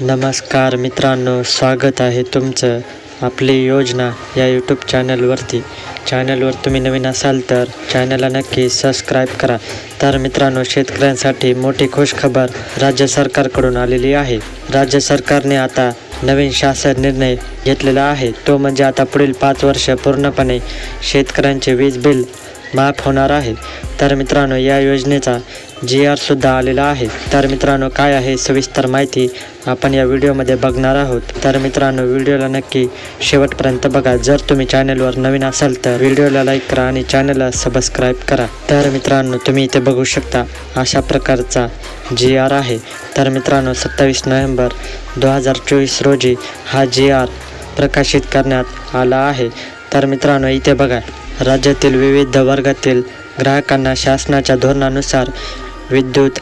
नमस्कार मित्रांनो स्वागत आहे तुमचं आपली योजना या यूट्यूब चॅनलवरती चॅनलवर तुम्ही नवीन असाल तर चॅनलला नक्की सबस्क्राईब करा. तर मित्रांनो शेतकऱ्यांसाठी मोठी खुशखबर राज्य सरकारकडून आलेली आहे. राज्य सरकारने आता नवीन शासन निर्णय घेतलेला आहे. तो म्हणजे आता पुढील पाच वर्ष पूर्णपणे शेतकऱ्यांचे वीज बिल माफ होणार आहे. तर मित्रांनो या योजनेचा जी आरसुद्धा आलेला आहे. तर मित्रांनो काय आहे सविस्तर माहिती आपण या व्हिडिओमध्ये बघणार आहोत. तर मित्रांनो व्हिडिओला नक्की शेवटपर्यंत बघा. जर तुम्ही चॅनलवर नवीन असाल तर व्हिडिओला लाईक करा आणि चॅनलला सबस्क्राईब करा. तर मित्रांनो तुम्ही इथे बघू शकता अशा प्रकारचा जी आर आहे. तर मित्रांनो सत्तावीस नोव्हेंबर दोन हजार चोवीस रोजी हा जी आर प्रकाशित करण्यात आला आहे. तर मित्रांनो इथे बघा. राज्यातील विविध वर्गातील ग्राहकांना शासनाच्या धोरणानुसार विद्युत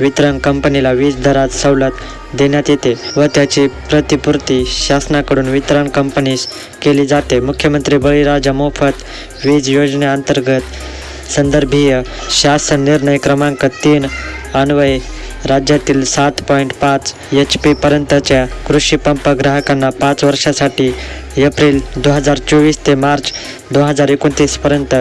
वितरण कंपनीला वीज दरात सवलत देण्यात येते व त्याची प्रतिपूर्ती शासनाकडून वितरण कंपनीस केली जाते. मुख्यमंत्री बळीराजा मोफत वीज योजनेअंतर्गत संदर्भीय शासन निर्णय क्रमांक तीन अन्वये राज्यातील सात पॉईंट पाच एच पीपर्यंतच्या कृषी पंप ग्राहकांना पाच वर्षासाठी एप्रिल दोन हजार चोवीस ते मार्च दोन हजार एकोणतीसपर्यंत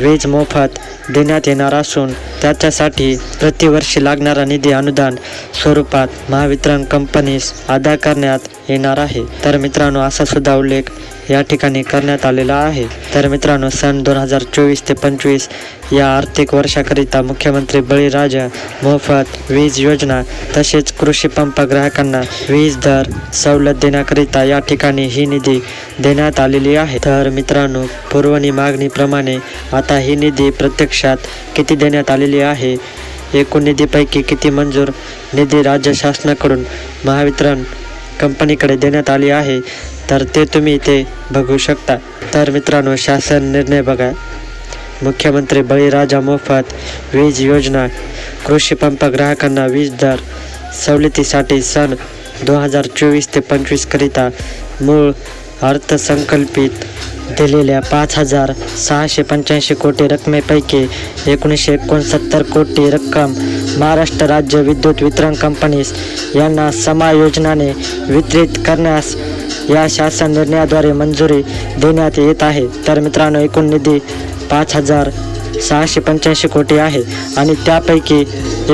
वीज मोफत देण्यात येणार असून त्याच्यासाठी प्रतिवर्षी लागणारा निधी अनुदान स्वरूपात महावितरण कंपनीस अदा करण्यात येणार आहे. तर मित्रांनो असा सुद्धा उल्लेख या ठिकाणी करण्यात आलेला आहे. तर मित्रांनो सन दोन हजार चोवीस ते पंचवीस या आर्थिक वर्षाकरिता मुख्यमंत्री बळीराजा मोफत वीज योजना तसेच कृषी पंप ग्राहकांना वीज दर सवलत देण्याकरिता या ठिकाणी ही निधी देण्यात आलेली आहे. तर मित्रांनो पुरवणी मागणीप्रमाणे आता ही निधी प्रत्यक्षात किती देण्यात आलेली आहे? एकूण निधीपैकी किती मंजूर? निधी राज्य शासनाकडून महावितरण कंपनीकडे देण्यात आली आहे तर ते तुम्ही इथे बघू शकता. तर मित्रांनो शासन निर्णय बघा. मुख्यमंत्री बळीराजा मोफत वीज योजना कृषी पंप ग्राहकांना वीज दर सवलतीसाठी सन दोन हजार चोवीस ते पंचवीसकरिता मूळ अर्थसंकल्पित दिलेल्या पाच हजार सहाशे पंच्याऐंशी कोटी रकमेपैकी एकोणीसशे एकोणसत्तर कोटी रक्कम महाराष्ट्र राज्य विद्युत वितरण कंपनीस यांना समायोजनाने वितरित करण्यास या शासन निर्णयाद्वारे मंजुरी देण्यात येत आहे. तर मित्रांनो एकूण निधी पाच हजार सहाशे पंच्याऐंशी कोटी आहे आणि त्यापैकी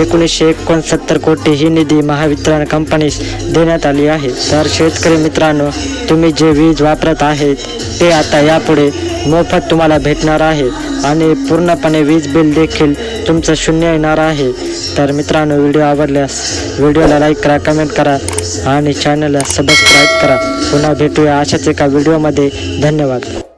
एकोणीसशे एकोणसत्तर कोटी ही निधी महावितरण कंपनीस देण्यात आली आहे. तर शेतकरी मित्रांनो तुम्ही जे वीज वापरत आहेत ते आता यापुढे मोफत तुम्हाला भेटणार आहे. आणि पूर्णपणे वीज बिल देखील तुमचं शून्य येणार आहे. तर मित्रांनो व्हिडिओ आवडल्यास व्हिडिओला लाईक करा कमेंट करा आणि चॅनलला सबस्क्राईब करा. पुन्हा भेटूया अशाच एका व्हिडिओमध्ये धन्यवाद.